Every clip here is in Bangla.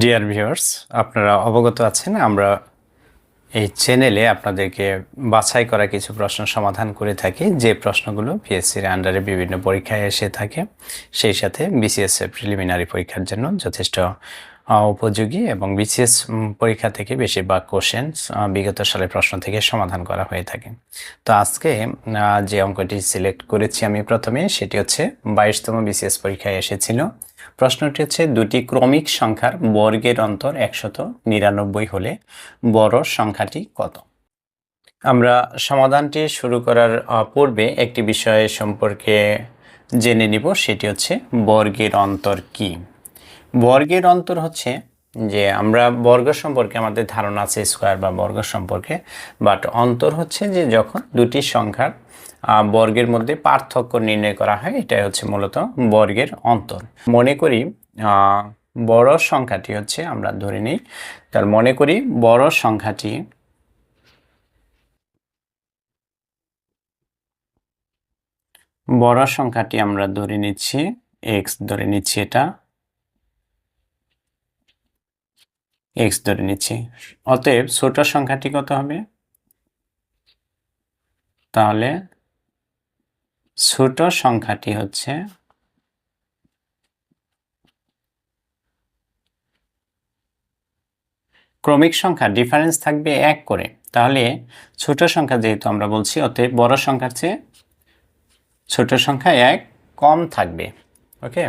ডিয়ার ভিউয়ার্স আপনারা অবগত আছেন, আমরা এই চ্যানেলে আপনাদেরকে বাছাই করা কিছু প্রশ্ন সমাধান করে থাকি। যে প্রশ্নগুলো পিএসসির আন্ডারে বিভিন্ন পরীক্ষায় এসে থাকে, সেই সাথে বিসিএস প্রিলিমিনারি পরীক্ষার জন্য যথেষ্ট উপযোগী এবং বিসিএস পরীক্ষা থেকে বেশিরভাগ কোশ্চেন বিগত সালের প্রশ্ন থেকে সমাধান করা হয়ে থাকে। তো আজকে যে অঙ্কটি সিলেক্ট করেছি আমি প্রথমে, সেটি হচ্ছে বাইশতম বিসিএস পরীক্ষায় এসেছিল। প্রশ্নটি হচ্ছে, দুটি ক্রমিক সংখ্যার বর্গের অন্তর একশত নিরানব্বই হলে বড় সংখ্যাটি কত? আমরা সমাধানটি শুরু করার পূর্বে একটি বিষয় সম্পর্কে জেনে নিব, সেটি হচ্ছে বর্গের অন্তর কি? বর্গের অন্তর হচ্ছে যে আমরা বর্গ সম্পর্কে আমাদের ধারণা আছে স্কোয়ার বা বর্গ সম্পর্কে বাট অন্তর হচ্ছে যে যখন দুটি সংখ্যার বর্গের মধ্যে পার্থক্য নির্ণয় করা হয়, এটাই হচ্ছে মূলত বর্গের অন্তর। মনে করি বড় সংখ্যাটি হচ্ছে, আমরা ধরে নিই তার মনে করি বড় সংখ্যাটি বড় সংখ্যাটি আমরা ধরে নিচ্ছি এক্স ধরে নিচ্ছি এটা এক্স ধরে নিচ্ছি। অতএব ছোট সংখ্যাটি কত হবে? তাহলে ছোট সংখ্যাটি হচ্ছে ক্রমিক সংখ্যা ডিফারেন্স থাকবে এক করে। তাহলে ছোট সংখ্যা যেহেতু আমরা বলছি, অতএব বড় সংখ্যার চেয়ে ছোট সংখ্যা এক কম থাকবে। ওকে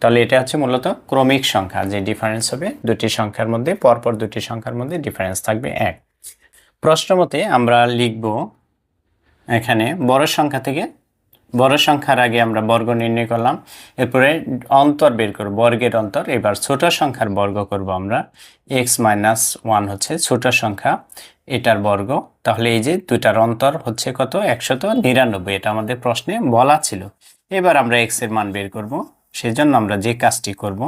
তাহলে এটা হচ্ছে মূলত ক্রমিক সংখ্যা, যে ডিফারেন্স হবে দুটি সংখ্যার মধ্যে, পরপর দুটি সংখ্যার মধ্যে ডিফারেন্স থাকবে এক। প্রশ্ন মতে আমরা লিখব এখানে বড় সংখ্যা থেকে, বড় সংখ্যার আগে আমরা বর্গ নির্ণয় করলাম, এরপরে অন্তর বের করব, বর্গের অন্তর, এবার ছোট সংখ্যার বর্গ করব আমরা এক্স মাইনাস ওয়ান হচ্ছে ছোট সংখ্যা, এটার বর্গ, তাহলে এই যে দুটার অন্তর হচ্ছে কত? একশত নিরানব্বই, এটা আমাদের প্রশ্নে বলা ছিল। এবার আমরা এক্সের মান বের করব। সেজন্য আমরা যে কাজটি করব,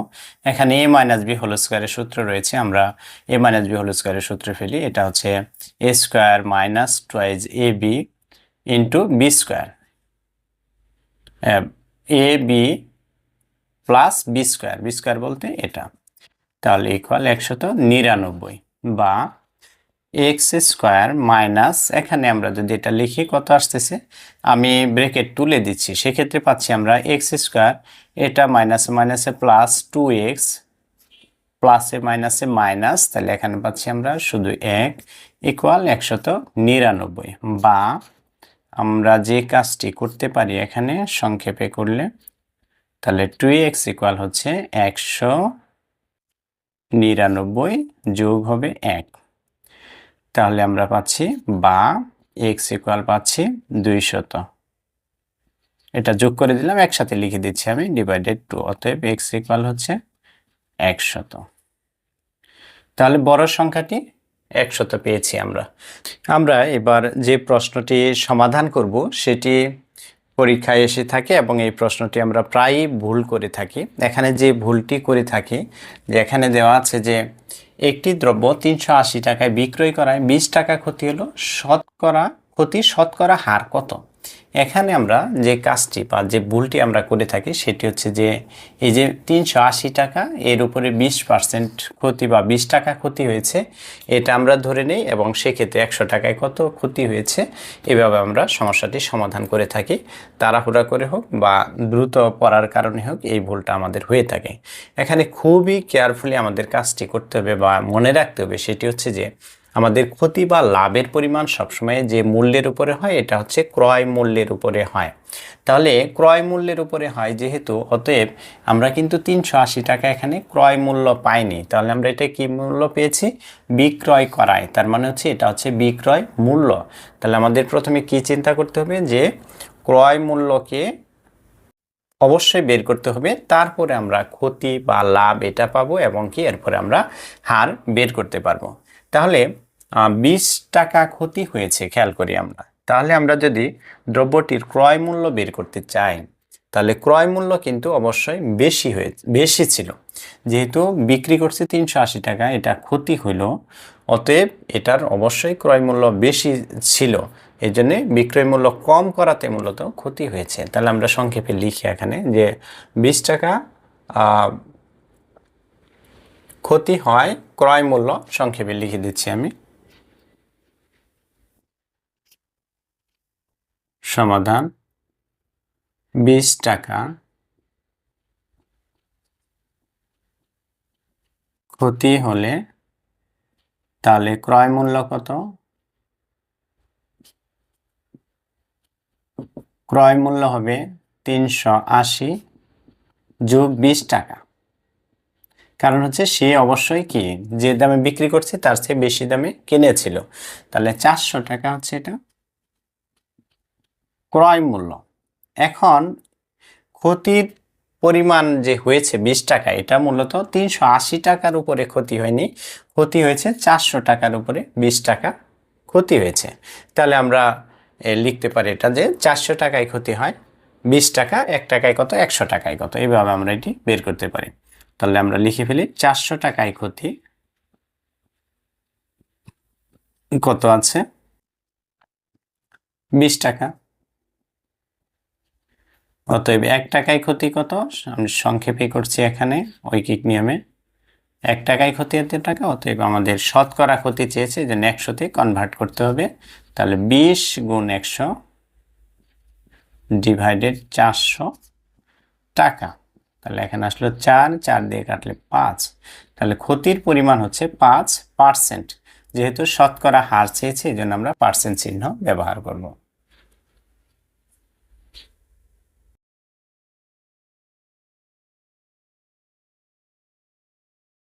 এখানে এ মাইনাস বি হোল স্কোয়ারের সূত্র রয়েছে, আমরা এ মাইনাস বি হোল স্কোয়ারের সূত্র ফেলি, এটা হচ্ছে A square minus twice A B into B square A B plus B square B square বলতে এটা। তাহলে ইকুয়াল একশত নিরানব্বই বা এক্স স্কোয়ার মাইনাস, এখানে আমরা যদি এটা লিখি, কত আসতেছে? আমি ব্রেকেট তুলে দিচ্ছি, সেক্ষেত্রে পাচ্ছি আমরা এক্স স্কোয়ার, এটা মাইনাসে মাইনাসে প্লাস টু এক্স, প্লাসে মাইনাসে মাইনাস, তাহলে এখানে পাচ্ছি আমরা শুধু এক ইকুয়াল একশত নিরানব্বই। বা আমরা যে কাজটি করতে পারি এখানে সংক্ষেপে করলে, তাহলে টু এক্স ইকুয়াল হচ্ছে একশো নিরানব্বই যোগ হবে এক। তাহলে আমরা পাচ্ছি বা এক্স ইকুয়াল পাচ্ছি দুইশত। এটা যোগ করে দিলাম, একসাথে লিখে দিচ্ছি আমি ডিভাইডেড টু অতএব এক্স ইকুয়াল হচ্ছে একশত। তাহলে বড় সংখ্যাটি একশত পেয়েছি আমরা। আমরা এবার যে প্রশ্নটি সমাধান করব, সেটি পরীক্ষায় এসে থাকে এবং এই প্রশ্নটি আমরা প্রায়ই ভুল করে থাকি। এখানে যে ভুলটি করে থাকি, যে এখানে দেওয়া আছে যে একটি দ্রব্য তিনশো আশি টাকায় বিক্রয় করায় বিশ টাকা ক্ষতি হলো শতকরা ক্ষতি, শতকরা হার কত? এখানে আমরা যে কাজটি বা যে ভুলটি আমরা করে থাকি, সেটি হচ্ছে যে এই যে তিনশো আশি টাকা, এর উপরে বিশ পার্সেন্ট ক্ষতি বা বিশ টাকা ক্ষতি হয়েছে, এটা আমরা ধরে নেই এবং সেক্ষেত্রে একশো টাকায় কত ক্ষতি হয়েছে, এভাবে আমরা সমস্যাটি সমাধান করে থাকি। তাড়াহুড়া করে হোক বা দ্রুত পড়ার কারণে হোক এই ভুলটা আমাদের হয়ে থাকে। এখানে খুবই কেয়ারফুলি আমাদের কাজটি করতে হবে বা মনে রাখতে হবে, সেটি হচ্ছে যে আমাদের ক্ষতি বা লাভের পরিমাণ সবসময় যে মূল্যের উপরে হয়, এটা হচ্ছে ক্রয় মূল্যের উপরে হয়। তাহলে ক্রয় মূল্যের উপরে হয় যেহেতু, অতএব আমরা কিন্তু তিনশো আশি টাকা এখানে ক্রয় মূল্য পাইনি। তাহলে আমরা এটা কি মূল্য পেয়েছি? বিক্রয় করায়। তার মানে হচ্ছে এটা হচ্ছে বিক্রয় মূল্য। তাহলে আমাদের প্রথমে কি চিন্তা করতে হবে? যে ক্রয় মূল্যকে অবশ্যই বের করতে হবে, তারপরে আমরা ক্ষতি বা লাভ এটা পাবো এবং কি এরপরে আমরা হার বের করতে পারব। তাহলে বিশ টাকা ক্ষতি হয়েছে, খেয়াল করি আমরা। তাহলে আমরা যদি দ্রব্যটির ক্রয় মূল্য বের করতে চাই, তাহলে ক্রয় মূল্য কিন্তু অবশ্যই বেশি হয়ে, বেশি ছিল। যেহেতু বিক্রি করছে তিনশো আশি টাকা, এটা ক্ষতি হইল অতএব এটার অবশ্যই ক্রয় মূল্য বেশি ছিল। এই জন্যে বিক্রয় মূল্য কম করাতে মূলত ক্ষতি হয়েছে। তাহলে আমরা সংক্ষেপে লিখি এখানে যে বিশ টাকা ক্ষতি হয়, ক্রয় মূল্য, সংক্ষেপে লিখে দিচ্ছি আমি। সমাধান। বিশ টাকা। ক্ষতি হলে তাহলে ক্রয় মূল্য কত? ক্রয় মূল্য হবে তিনশো আশি যোগ বিশ টাকা। কারণ হচ্ছে সে অবশ্যই কি, যে দামে বিক্রি করছে তার চেয়ে বেশি দামে কিনেছিল। তাহলে চারশো টাকা হচ্ছে এটা। ক্রয় মূল্য। এখন ক্ষতির পরিমাণ যে হয়েছে বিশ টাকা, এটা মূলত তিনশো আশি টাকার উপরে ক্ষতি হয়নি। ক্ষতি হয়েছে চারশো টাকার উপরে বিশ টাকা ক্ষতি হয়েছে। তাহলে আমরা লিখতে পারি এটা যে চারশো টাকায় ক্ষতি হয়, বিশ টাকা, এক টাকায় কত, একশো টাকায় কত। এইভাবে আমরা এটি বের করতে পারি। তাহলে আমরা লিখে ফেলি চারশো টাকায় ক্ষতি কত আছে? বিশ টাকা। অতএব এক টাকায় ক্ষতি কত? আমি সংক্ষেপে করছি এখানে, ঐকিক নিয়মে। এক টাকায় ক্ষতি এত টাকা, অতএব আমাদের শতকরা ক্ষতি চেয়েছে যে একশোতে কনভার্ট করতে হবে। তাহলে বিশ গুণ একশো ডিভাইডেড চারশো টাকা। তাহলে এখানে আসলো চার চার দিয়ে কাটলে পাঁচ। তাহলে ক্ষতির পরিমাণ হচ্ছে পাঁচ পার্সেন্ট যেহেতু শতকরা হার চেয়েছে, এই জন্য আমরা পার্সেন্ট চিহ্ন ব্যবহার করব।